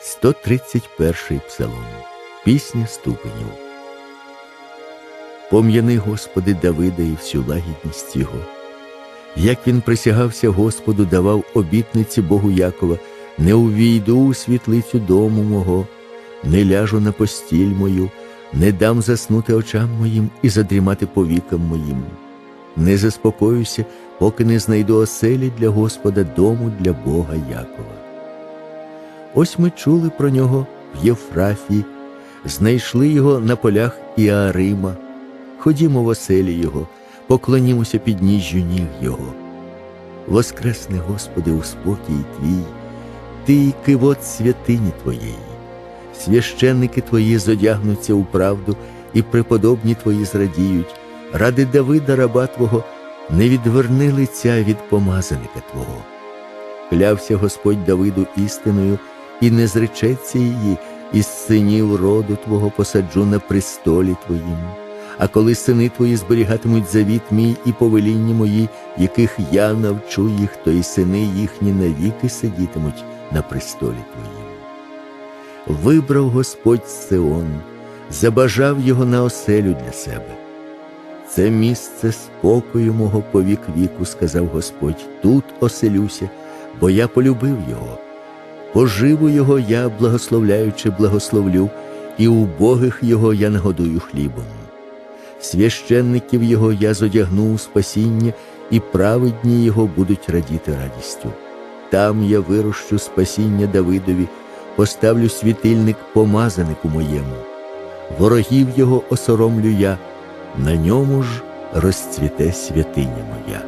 131 псалом. Пісня ступенів. Пом'яни, Господи, Давида і всю лагідність його. Як він присягався Господу, давав обітниці Богу Якова, не увійду у світлицю дому мого, не ляжу на постіль мою, не дам заснути очам моїм і задрімати повікам моїм. Не заспокоюся, поки не знайду оселі для Господа дому для Бога Якова. Ось ми чули про нього в Єфрафі, знайшли його на полях Іарима. Ходімо в оселі Його, поклонімося підніжжю ніг Його. Воскресне, Господи, у спокій Твій, Ти кивот святині Твоєї. Священники Твої зодягнуться у правду, і преподобні Твої зрадіють. Ради Давида, раба Твого, не відверни лиця від помазаника Твого. Клявся Господь Давиду істиною, і не зречеться її, із синів роду Твого посаджу на престолі Твоїм. А коли сини твої зберігатимуть завіт мій і повеління мої, яких я навчу їх, то і сини їхні навіки сидітимуть на престолі твоїм. Вибрав Господь Сеон, забажав його на оселю для себе. Це місце спокою мого по вік віку, сказав Господь, тут оселюся, бо я полюбив його. Поживу його я, благословляючи, благословлю, і убогих його я нагодую хлібом. Священників його я зодягну у спасіння, і праведні його будуть радіти радістю. Там я вирощу спасіння Давидові, поставлю світильник помазанику моєму. Ворогів його осоромлю я, на ньому ж розцвіте святиня моя.